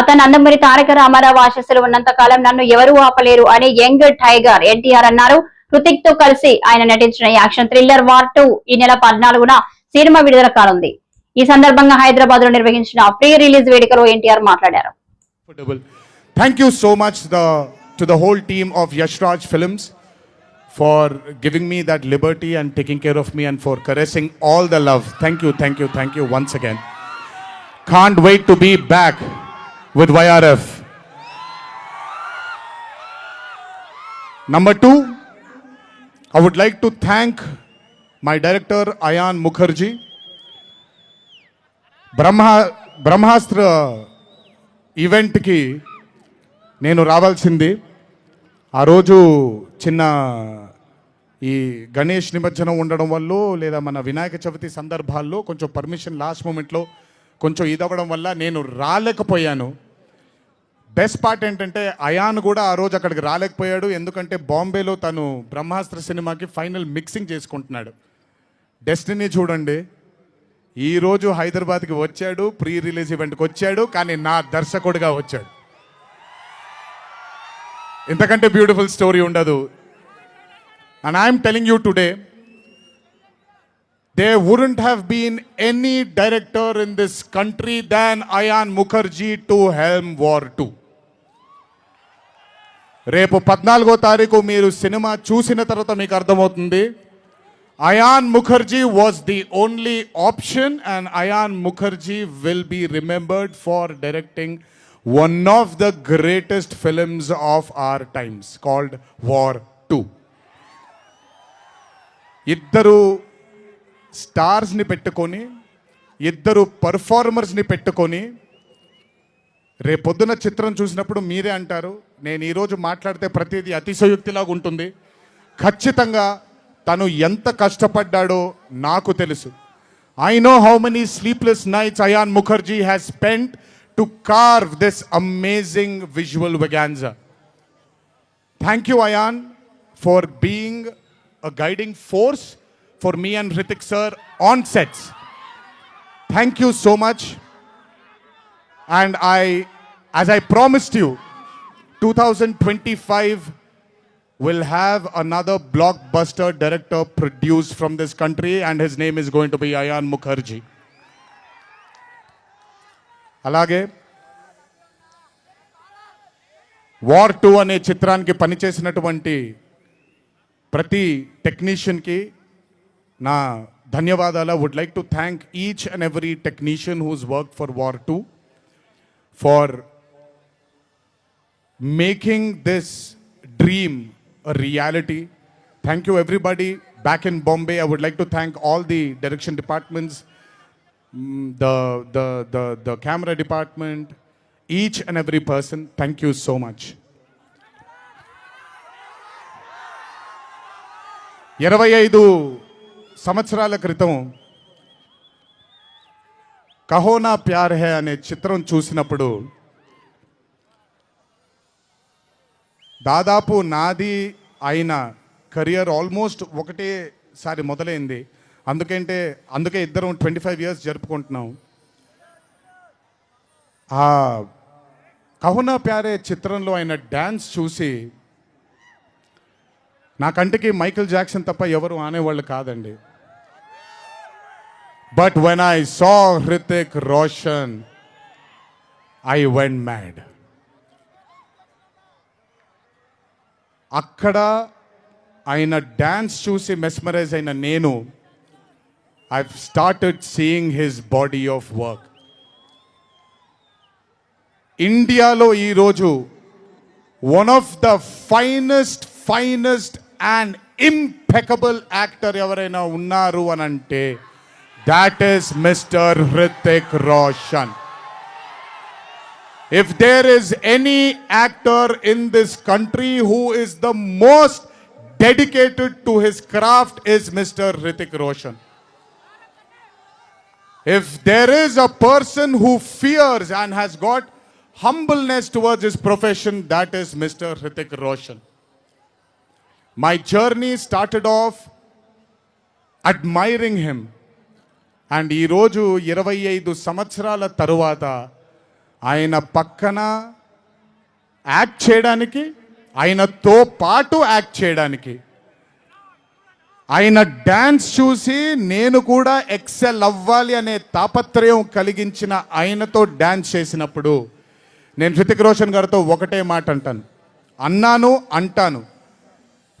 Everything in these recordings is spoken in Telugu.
తాత నందమూరి తారక రామారావు ఆశస్సులు ఉన్నంత కాలం నన్ను ఎవరూ ఆపలేరు అని యంగ్ టైగర్ ఎన్టీఆర్ అన్నారు హృతిక్తో కలిసి ఆయన నటించిన యాక్షన్ థ్రిల్లర్ వార్ టూ ఈ నెల పద్నాలుగున సినిమా విడుదల కానుంది ఈ సందర్భంగా హైదరాబాద్లో నిర్వహించిన ప్రీ రిలీజ్ వేడుకలో ఎన్టీఆర్ మాట్లాడారు thank you so much to the whole team of Yashraj Films for giving me that liberty and taking care of me and for caressing all the love thank you thank you thank you once again can't wait to be back with YRF. Number two, I would like to thank my director Ayan Mukherjee. Brahma Brahmastra ఈవెంట్కి నేను రావాల్సింది ఆ రోజు చిన్న ఈ గణేష్ నిమజ్జనం ఉండడం వల్ల లేదా మన వినాయక చవితి సందర్భాల్లో కొంచెం పర్మిషన్ లాస్ట్ మూమెంట్లో కొంచెం ఇదవ్వడం వల్ల నేను రాలేకపోయాను. బెస్ట్ పార్ట్ ఏంటంటే అయాన్ కూడా ఆ రోజు అక్కడికి రాలేకపోయాడు. ఎందుకంటే బాంబేలో తను బ్రహ్మాస్త్ర సినిమాకి ఫైనల్ మిక్సింగ్ చేసుకుంటున్నాడు. డెస్టినీ చూడండి. ఈరోజు హైదరాబాద్కి వచ్చాడు ప్రీ రిలీజ్ ఈవెంట్కి వచ్చాడు కానీ నా దర్శకుడిగా వచ్చాడు. ఇంతకంటే బ్యూటిఫుల్ స్టోరీ ఉండదు. And I'm telling you today they wouldn't have been any director in this country than Ayan Mukherjee to helm War 2. రేపు పద్నాలుగో తారీఖు మీరు సినిమా చూసిన తర్వాత మీకు అర్థమవుతుంది Ayan Mukherjee was the only option and Ayan Mukherjee will be remembered for directing one of the greatest films of our times called War two ఇద్దరు స్టార్స్ని పెట్టుకొని ఇద్దరు పర్ఫార్మర్స్ని పెట్టుకొని రేపొద్దున చిత్రం చూసినప్పుడు మీరే అంటారు నేను ఈరోజు మాట్లాడితే ప్రతిదీ అతిశయోక్తిలాగా ఉంటుంది. ఖచ్చితంగా తను ఎంత కష్టపడ్డాడో నాకు తెలుసు. I know how many sleepless nights Ayan Mukherjee has spend to carve this amazing visual వెగాన్జా thank you Ayan for being a guiding force For me and Hrithik sir on sets thank you so much and I, as I promised you, 2025 will have another blockbuster director produced from this country, and his name is going to be Ayan Mukherjee. అలాగే వార్ టూ అనే చిత్రానికి పనిచేసినటువంటి ప్రతి టెక్నీషియన్కి నా ధన్యవాదాలు would like to thank each and every technician whose work for war two for making this dream a reality. Thank you, everybody. Back in Bombay, I would like to thank all the direction departments, mm, the, the, the, the camera department, each and every person. Thank you so much. ఇరవై ఐదు సంవత్సరాల క్రితం కహోనా ప్యార్ హే అనే చిత్రం చూసినప్పుడు దాదాపు నాది అయిన కెరియర్ ఆల్మోస్ట్ ఒకటేసారి మొదలైంది. అందుకంటే అందుకే ఇద్దరం ట్వంటీ ఫైవ్ ఇయర్స్ జరుపుకుంటున్నాం. ఆ కహునా ప్యారే చిత్రంలో ఆయన డ్యాన్స్ చూసి నా కంటికి మైకిల్ జాక్సన్ తప్ప ఎవరు ఆనేవాళ్ళు కాదండి. But when I saw Hrithik Roshan, I went mad. అక్కడ ఆయన డ్యాన్స్ చూసి మెస్మరైజ్ అయిన నేను I started seeing his body of work ఇండియాలో ఈరోజు one of the finest finest and impeccable actor ఎవరైనా ఉన్నారు అని అంటే That is Mr. Hrithik Roshan. If there is any actor in this country who is the most dedicated to his craft is Mr. Hrithik Roshan. If there is a person who fears and has got humbleness towards his profession, that is Mr. Hrithik Roshan. My journey started off admiring him and ఈరోజు ఇరవై ఐదు సంవత్సరాల తరువాత ఆయన పక్కన యాక్ట్ చేయడానికి ఆయనతో పాటు యాక్ట్ చేయడానికి ఆయన డ్యాన్స్ చూసి నేను కూడా ఎక్సెల్ అవ్వాలి అనే తాపత్రయం కలిగించిన ఆయనతో డ్యాన్స్ చేసినప్పుడు నేను హృతిక్ రోషన్ గారితో ఒకటే మాట అంటాను. అన్నాను అంటాను.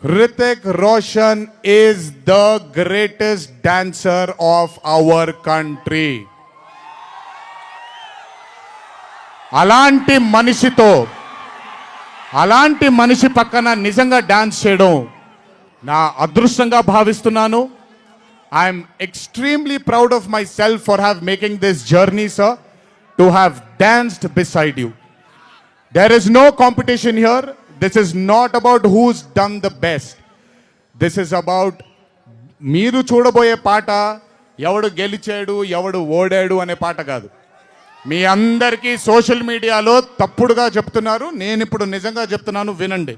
Hrithik Roshan is the greatest dancer of our country అలాంటి మనిషితో అలాంటి మనిషి పక్కన నిజంగా డాన్స్ చేయడం నా అదృష్టంగా భావిస్తున్నాను. I'm extremely proud of myself for have making this journey sir to have danced beside you there is no competition here this is not about who's done the best this is about మీరు చూడబోయే పాట ఎవడు గెలిచాడు ఎవడు ఓడాడు అనే పాట కాదు. మీ అందరికీ సోషల్ మీడియాలో తప్పుడుగా చెప్తున్నారు నేను ఇప్పుడు నిజంగా చెప్తున్నాను వినండి.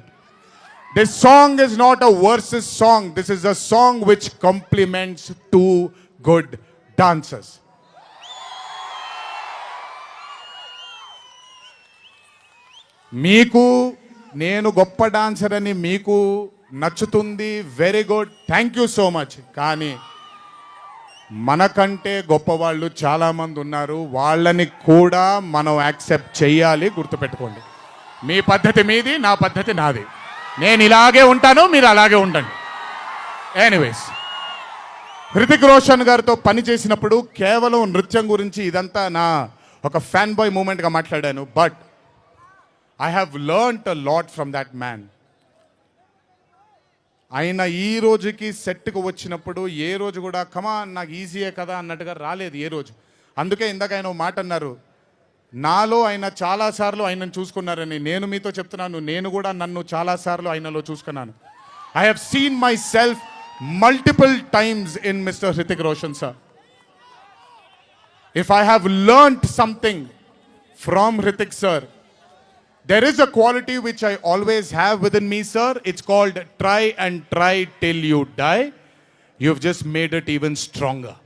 This song is not a versus song this is a song which compliments to good dancers మీకు నేను గొప్ప డాన్సర్ అని మీకు నచ్చుతుంది very good thank you so much కానీ మనకంటే గొప్పవాళ్ళు చాలామంది ఉన్నారు. వాళ్ళని కూడా మనం యాక్సెప్ట్ చేయాలి గుర్తుపెట్టుకోండి. మీ పద్ధతి మీది నా పద్ధతి నాది. నేను ఇలాగే ఉంటాను మీరు అలాగే ఉండండి. ఎనీవేస్ హృతిక్ రోషన్ గారితో పని చేసినప్పుడు కేవలం నృత్యం గురించి ఇదంతా నా ఒక ఫ్యాన్ బాయ్ మూమెంట్గా మాట్లాడాను. But I have learnt a lot from that man ఆయన ఈ రోజుకి సెట్కు వచ్చినప్పుడు ఏ రోజు కూడా కమా నాకు ఈజీయే కదా అన్నట్టుగా రాలేదు ఏ రోజు. అందుకే ఇందాక ఆయన ఓ మాట అన్నారు నాలో ఆయన చాలాసార్లు ఆయనను చూసుకున్నారని. నేను మీతో చెప్తున్నాను నేను కూడా నన్ను చాలాసార్లు ఆయనలో చూసుకున్నాను. I have seen myself multiple times in mister Hrithik Roshan sir if I have learned something from Hrithik sir there is a quality which I always have within me, sir. It's called try and try till you die. You've just made it even stronger.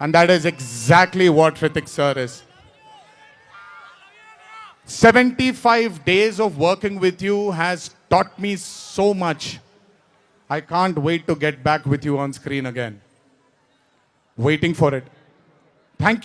And that is exactly what Hrithik sir is. 75 days of working with you has taught me so much. I can't wait to get back with you on screen again. Waiting for it. Thank you.